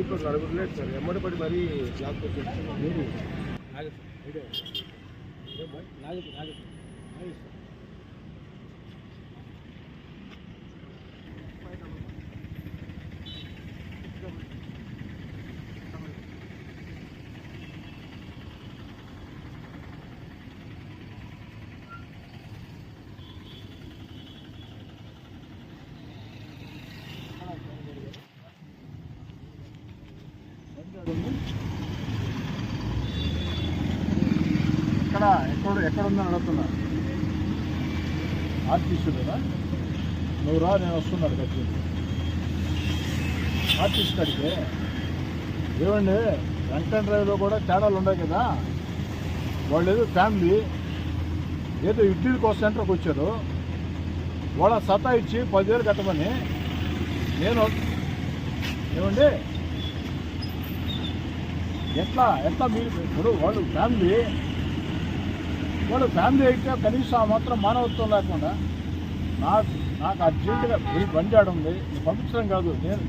ఇప్పుడు నలుగురులేదు సార్ ఎమ్మడి మరీ బ్లాక్ వచ్చేస్తాను మీరు ఎక్కడ ఎక్కడ ఎక్కడ ఉందని అడుగుతున్నా. ఆర్టిస్ట్ నువ్వు రా నేను వస్తున్నాడు ఖర్చు ఆర్టిస్ట్ కాడికి? ఏమండి వెంకట డ్రైవ్లో కూడా తేడాలు ఉన్నాయి కదా? వాళ్ళు ఏదో ఫ్యామిలీ ఏదో ఇడ్లీల కోసం సెంటర్కి వచ్చారు. వాళ్ళ సతా ఇచ్చి పదివేలు కట్టమని నేను ఏమండి? ఎట్లా ఎట్లా మీరు ఇప్పుడు వాళ్ళు ఫ్యామిలీ వాళ్ళు ఫ్యామిలీ అయితే కనీసం ఆ మాత్రం మానవత్వం లేకుండా నాకు నాకు అర్జెంటుగా ఈ బండి ఆడ ఉంది పంపించడం కాదు. నేను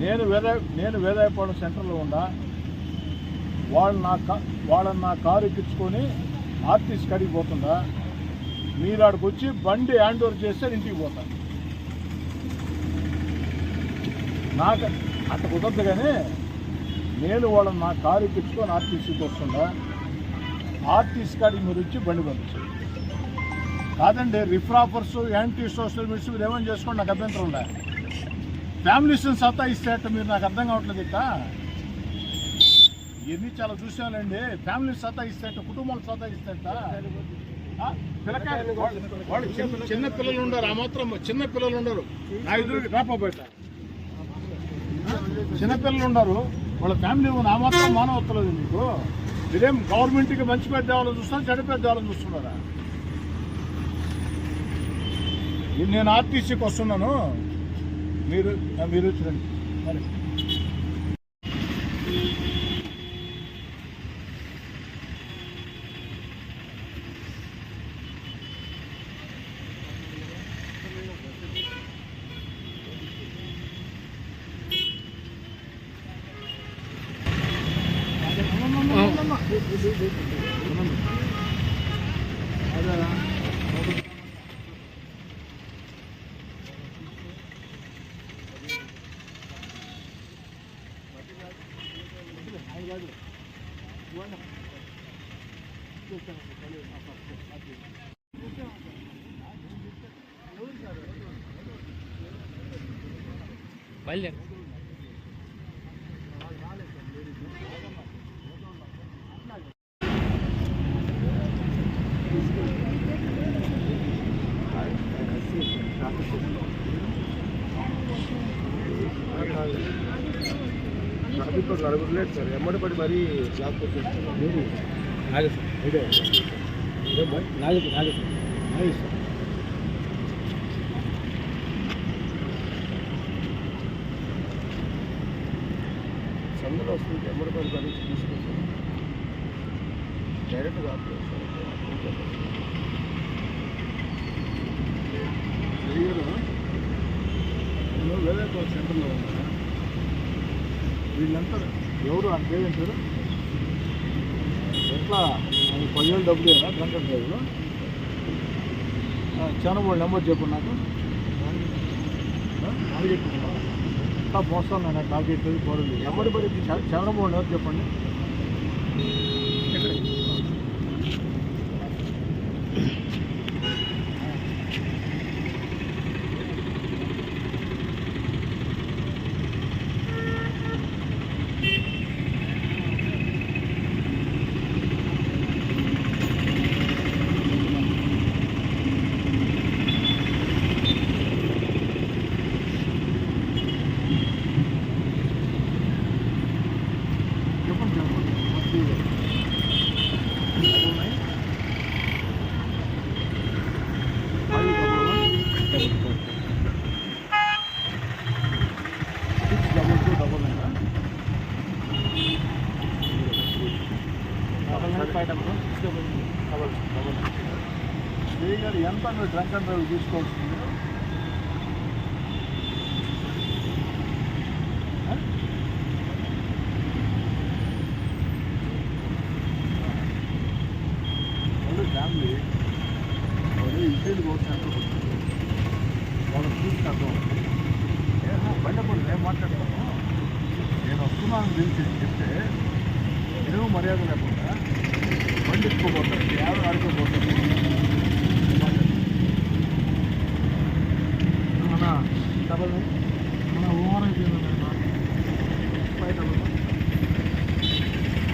నేను వేరే నేను వేదాయపాలెం సెంటర్లో ఉండా వాళ్ళు నా కా వాళ్ళని నా కారు ఎక్కించుకొని ఆర్టీసీ కడిగి పోతుండా మీరు ఆడికి వచ్చి బండి హ్యాండ్ ఓవర్ చేస్తే ఇంటికి పోతాను నాకు అట్ట కుదరదు కానీ నేను వాళ్ళని నా కారు ఎక్కించుకొని ఆర్టీసీకి వస్తుండా ఆర్టీసీ కాడికి మీరు వచ్చి బండి పంపించండి కాదండి రిఫ్రాఫర్స్ యాంటీ సోషల్ మీడియా మీరు ఏమైనా చేసుకోండి నాకు అభ్యంతరం ఉండే. ఫ్యామిలీస్ని సత్తా ఇస్తే మీరు నాకు అర్థం కావట్లేదు ఇక ఇవన్నీ చాలా చూసానండి ఫ్యామిలీ సత్తా ఇస్తే కుటుంబాలు సత్తా ఇస్తే పిల్లకాయలు. వాళ్ళు- వాళ్ళు చిన్న- పిల్లలు ఉండరు ఆ మాత్రం చిన్న పిల్లలు ఉండరు. నా ఎదురు రాపబోయట చిన్న పిల్లలు ఉండరు వాళ్ళ ఫ్యామిలీ ఆ మాత్రం మానవత్తలేదు మీకు మీరేం గవర్నమెంట్కి మంచి పెద్ద వాళ్ళని చూస్తున్నారు చెడు పెద్ద వాళ్ళని చూస్తున్నారా? నేను ఆర్టీసీకి వస్తున్నాను. మీరు మీరు చూడండి. మరి 빨리. ఇప్పుడు నలుగురులేదు సార్. ఎమ్మడి పడి మరీ బ్లాక్ మీరు నాగేశ్వర నాగేశ్వర నాగేశ్వర సందులో వస్తుంది ఎమ్మడి పడి మరీ తీసుకొచ్చాను డైరెక్ట్ కాదు? నేను వేరే సెంటర్లో ఉన్నా వీళ్ళంతా ఎవరు అంటే పేరు ఎట్లా? పదివేలు డబ్బులు ఏనా? డ్రంకర్ డ్రైవ్లో చనబోడు నెంబర్ చెప్పు నాకు. టార్గెట్ మోసం నేను టార్గెట్ పోరలేదు ఎమ్మడి పడి చంద్రబాబు ఎవరు చెప్పండి చెప్పండి. గారు ఎంత మీరు డ్రంక్ అండ్ డ్రైవ్ తీసుకోవాల్సింది? ఫ్యామిలీ. వాళ్ళు ఇడ్లీలు కోసినట్టు వాళ్ళకి చూసినట్టు బండపూడి ఏం మాట్లాడతాను నేను వస్తున్నాను తెలిసి చెప్తే ఏమో మర్యాద లేకుండా బండి ఎక్కువ పోతాను డబల్ మన ఓవర్ అయిపోయింది five double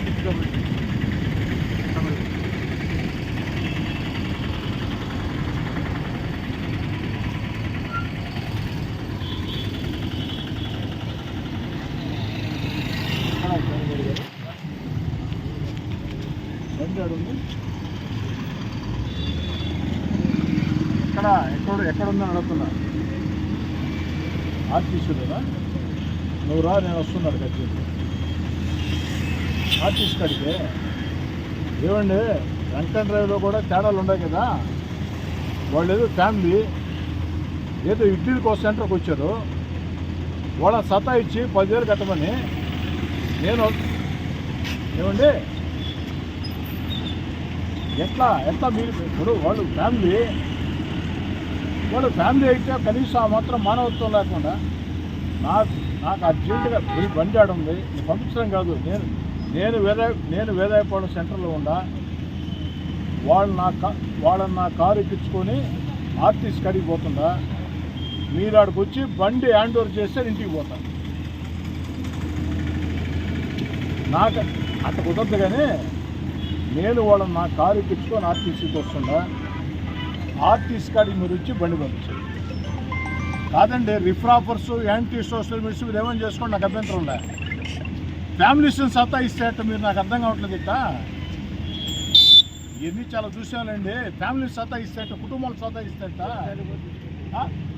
six double double బండి ఆడుంది ఎక్కడ ఎక్కడ ఎక్కడ ఉందని అడుగుతున్నా ఆర్టీసీలోనా? నువ్వు రా నేను వస్తున్నాడు ఖచ్చితంగా ఆర్టీసీ కడితే ఏమండి వెంకట డ్రైవ్లో కూడా తేడాలు ఉన్నాయి కదా? వాళ్ళు ఏదో ఫ్యామిలీ ఏదో ఇడ్లీ కోసం సెంటర్కి వచ్చారు. వాళ్ళ సతా ఇచ్చి పదివేలు కట్టమని నేను ఏమండి? ఎట్లా ఎట్లా మీరు ఇప్పుడు వాళ్ళు ఫ్యామిలీ వాళ్ళు ఫ్యామిలీ అయితే కనీసం ఆ మాత్రం మానవత్వం లేకుండా నాకు నాకు అర్జెంటుగా ఈ బండి ఆడ ఉంది. నేను పంపించడం కాదు. నేను నేను వేరే నేను వేదాయపాడు సెంటర్లో ఉండా. వాళ్ళు నా కా వాళ్ళని నా కారు ఎక్కించుకొని ఆర్టీసీ కడిగి పోతుండా. మీరు ఆడికి వచ్చి బండి హ్యాండ్ ఓవర్ చేస్తే ఇంటికి పోతాను నాకు అట్ట కుదరదు కానీ నేను వాళ్ళని నా కారు ఎక్కించుకొని ఆర్టీసీకి వస్తుండా. ఆర్టీసీ కాడికి మీరు వచ్చి బండి పంపించండి కాదండి రిఫ్రాఫర్స్ యాంటీ సోషల్ మీడియా మీరు ఏమైనా చేసుకోండి నాకు అభ్యంతరం ఉండే. ఫ్యామిలీస్ని సత్తా ఇస్తేట మీరు నాకు అర్థం కావట్లేదు ఇట్ట ఇవన్నీ చాలా చూసానండి ఫ్యామిలీ సత్తా ఇస్తేట కుటుంబాలు సత్తా?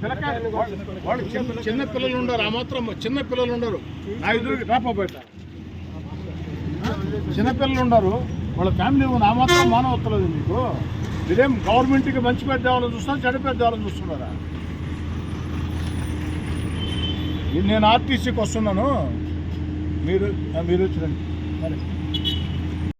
పిల్లకాయలు. వాళ్ళు- చిన్న పిల్లలు ఉండరు ఆ మాత్రం చిన్న పిల్లలు ఉండరు. నా ఎదురు రాపబోయట చిన్నపిల్లలు ఉన్నారు వాళ్ళ ఫ్యామిలీ ఆ మాత్రం మానవత్తలేదు మీకు. మీరేం గవర్నమెంట్కి మంచి పెద్ద వాళ్ళని చూస్తున్నారు చెడు పెద్ద చూస్తున్నారా? నేను ఆర్టీసీకి వస్తున్నాను. మీరు మీరు వచ్చిరండి మరి